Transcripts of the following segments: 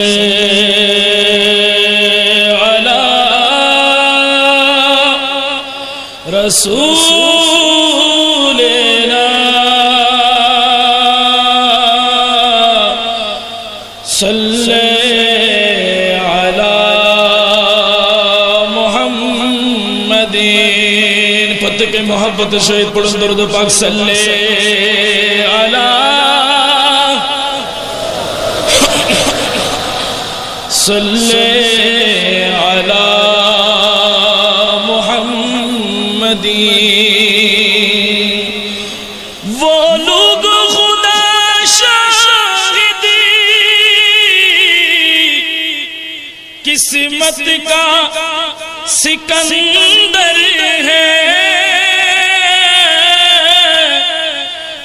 على رسولنا صلى على محمد پتہ کے محبت شہید پڑھن درود پاک صلی صلی علی محمد وہ لوگ خدا شاہدی قسمت کا سکندر ہے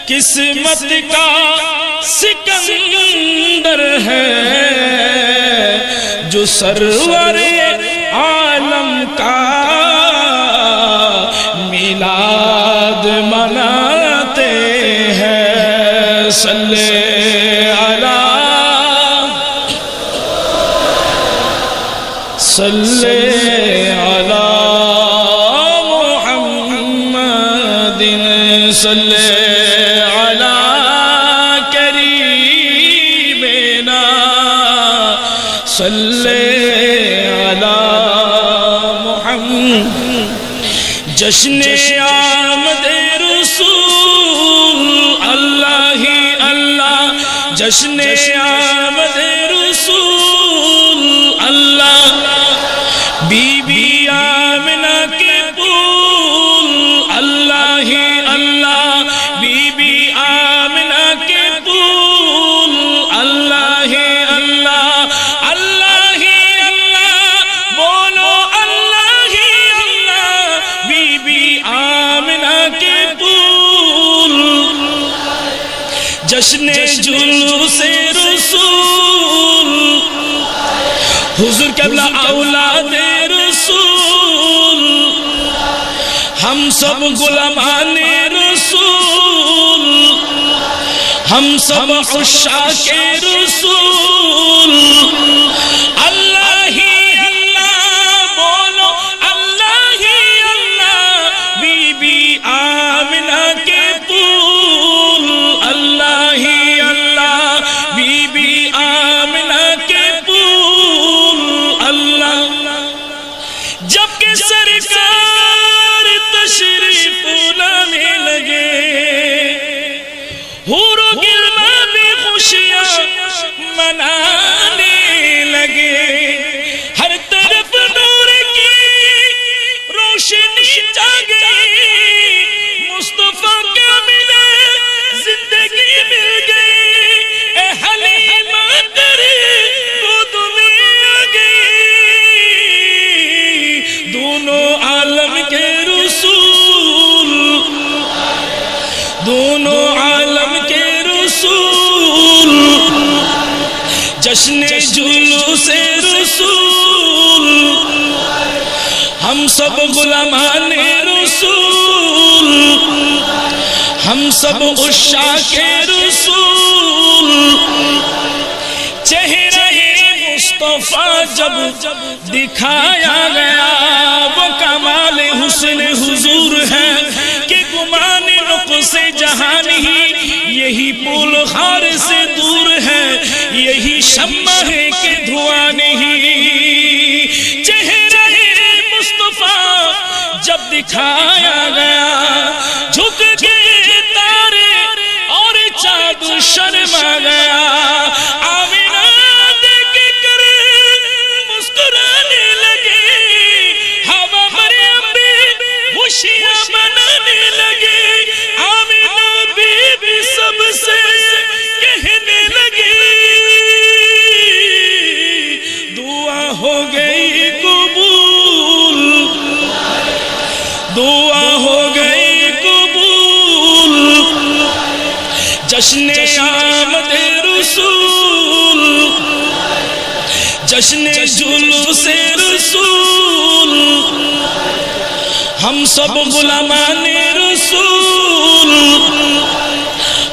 قسمت کا سکندر ہے سرور عالم کا میلاد مناتے ہیں صلی علی صلی علی محمد صلی علی کریمنا صلی جشن آمد رسول اللہ ہی اللہ جشن آمد رسول জশ্নে জুলুসে রসুল। হুজুর কেবলা আউলাদে রসুল। হম সব গুলামানে রসুল। হম সব উশাকে রসুল। আল্লাহ جشن جلوس رسول، ہم سب غلامان رسول، ہم سب عشاق رسول۔ چہرہ مصطفیٰ جب دکھایا گیا، وہ کمال حسن حضور ہے کہ گمان نقص جہان ہی یہی پول خار سے یہی شمع ہے کہ دھواں نہیں۔ چہرہ مصطفیٰ جب دکھایا گیا، جھک گئے تارے اور چاند شرما گیا۔ جشن جلوس رسول ہم سب غلامان رسول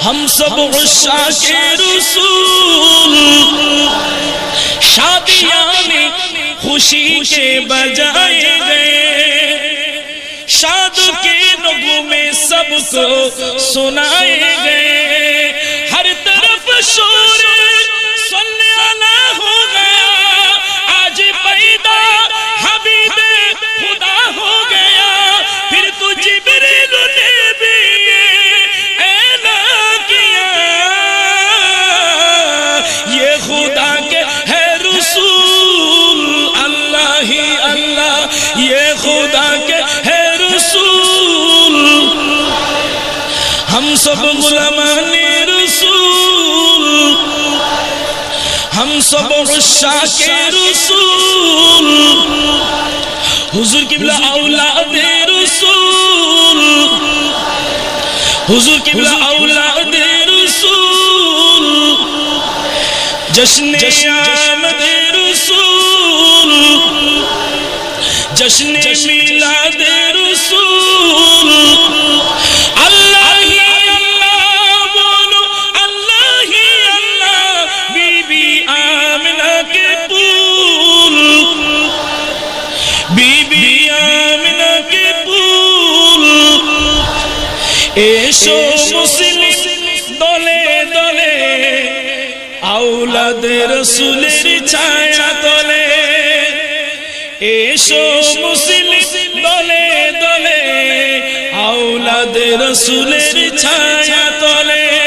ہم سب عشاق رسول شادیاں میں خوشی کے بجائے گئے شاد کے نگو میں سب کو سنائے گئے সব গুলামানে রসুল। হম সব শাকে রসুল। হুজুর কিবলা আউলাদে রসুল। হুজুর কিবলা আউলাদে রসুল। জশ্নে আমদে রসুল। জশ্নে মিলাদে রসুল। এসো মুসলিম দলে দলে আউলাদ রসুলের ছায়া তলে। এসো মুসলিম দলে দলে আউলাদ রসুলের ছায়া তলে।